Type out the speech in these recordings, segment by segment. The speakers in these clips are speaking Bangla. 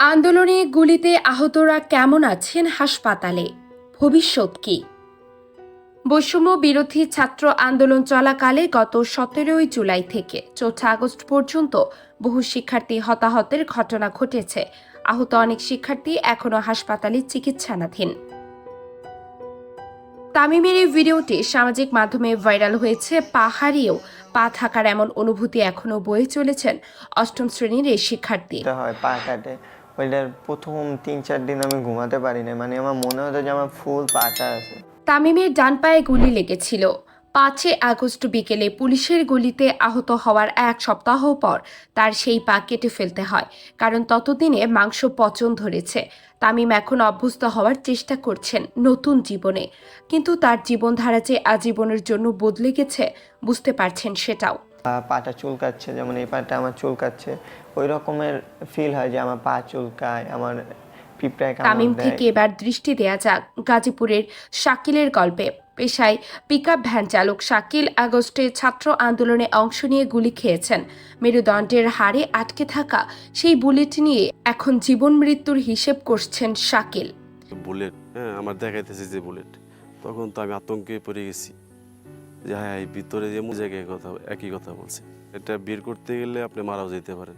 আন্দোলনে গুলিতে আহতরা কেমন আছেন হাসপাতালে? ভবিষ্যৎ কি? বৈষম্য বিরোধী ছাত্র আন্দোলন চলাকালে গত সতেরোই জুলাই থেকে চৌঠা আগস্ট পর্যন্ত বহু শিক্ষার্থী হতাহতের ঘটনা ঘটেছে। আহত অনেক শিক্ষার্থী এখনও হাসপাতালে চিকিৎসাধীন তামিমের এই ভিডিওটি সামাজিক মাধ্যমে ভাইরাল হয়েছে। পাহাড়িও পা থাকার এমন অনুভূতি এখনও বয়ে চলেছেন অষ্টম শ্রেণির এই শিক্ষার্থী। হয় পা কাটে। ওইটার প্রথম তিন চার দিন আমি ঘুমাতে পারি না মানে আমার মনে হতো যে আমার ফুল পাটা আছে। তামিমের ডান পায়ে গুলি লেগেছিল। পাঁচই আগস্ট বিকেলে পুলিশের গুলিতে আহত হওয়ার এক সপ্তাহ পর তার সেই পা কেটে ফেলতে হয় কারণ ততদিনে মাংস পচন ধরেছে। তামিম এখন অভ্যস্ত হওয়ার চেষ্টা করছেন নতুন জীবনে। কিন্তু তার জীবনধারা যে আজীবনের জন্য বদলে গেছে বুঝতে পারছেন সেটাও। পাটা চুলকাচ্ছে যেমন এই পাটা আমার চুলকাচ্ছে ওই রকমের ফিল হয় যে আমার পা চুলকায় আমার তামিম থেকে এবার দৃষ্টি দেয়া যাক গাজীপুরের শাকিলের গল্পে। পেশায় পিকআপ ভ্যান চালক শাকিল আগস্টে ছাত্র আন্দোলনে অংশ নিয়ে গুলি খেয়েছেন। মেরুদণ্ডের হাড়ে আটকে থাকা সেই বুলেট নিয়ে এখন জীবন মৃত্যুর হিসেব করছেন শাকিল। বুলেট হ্যাঁ আমার দেখাইতেছে যে বুলেট তখন তো আমি আতঙ্কে পড়ে গেছি। যে হ্যাঁ ভিতরে যে জায়গায় কথা একই কথা বলছে। এটা বের করতে গেলে আপনি মারাও যেতে পারেন।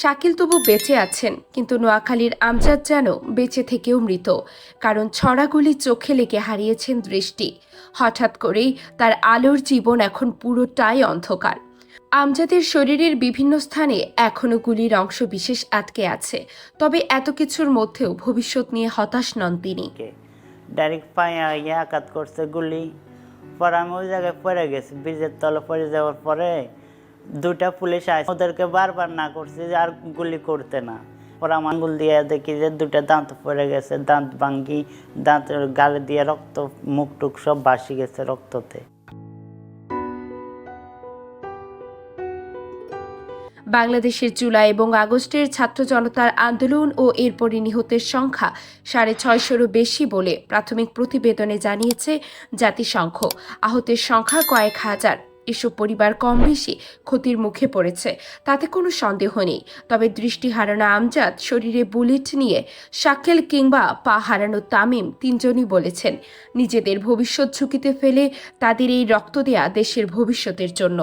শাকিল তবু বেঁচে আছেন, কিন্তু নোয়াখালীর আমজাদ যেন বেঁচে থেকেও মৃত, কারণ ছড়াগুলি চোখে লেগে হারিয়েছেন দৃষ্টি। হঠাৎ করেই তার আলোর জীবন এখন পুরোটাই অন্ধকার। আমজাদের শরীরের বিভিন্ন স্থানে এখনও গুলির অংশ বিশেষ আটকে আছে, তবে এত কিছুর মধ্যেও ভবিষ্যৎ নিয়ে হতাশ নন তিনি। ডাইরেক্ট পায়ে আঘাত করছে গুলি, পরে আমি ওই জায়গায় পড়ে গেছি, ব্রিজের তলে পড়ে যাওয়ার পরে দুটা পুলিশ আসে ওদেরকে বারবার না করছে যে আর গুলি করতে না। আমার আঙ্গুল দিয়ে দেখি যে দুটা দাঁত পড়ে গেছে, দাঁত ভাঙ্গি, দাঁত গালে দিয়ে রক্ত, মুখ টুক সব বাসি গেছে রক্ততে। বাংলাদেশের জুলাই এবং আগস্টের ছাত্র জনতার আন্দোলন ও এরপরই নিহতের সংখ্যা সাড়ে ছয়শোরও বেশি বলে প্রাথমিক প্রতিবেদনে জানিয়েছে জাতিসংঘ। আহতের সংখ্যা কয়েক হাজার। এসব পরিবার কম বেশি ক্ষতির মুখে পড়েছে, তাতে কোনো সন্দেহ নেই। তবে দৃষ্টি হারানো আমজাদ শরীরে বুলেট নিয়ে শাকেল কিংবা পা হারানো তামিম তিনজনই বলেছেন, নিজেদের ভবিষ্যৎ ঝুঁকিতে ফেলে তাদের এই রক্ত দেয়া দেশের ভবিষ্যতের জন্য।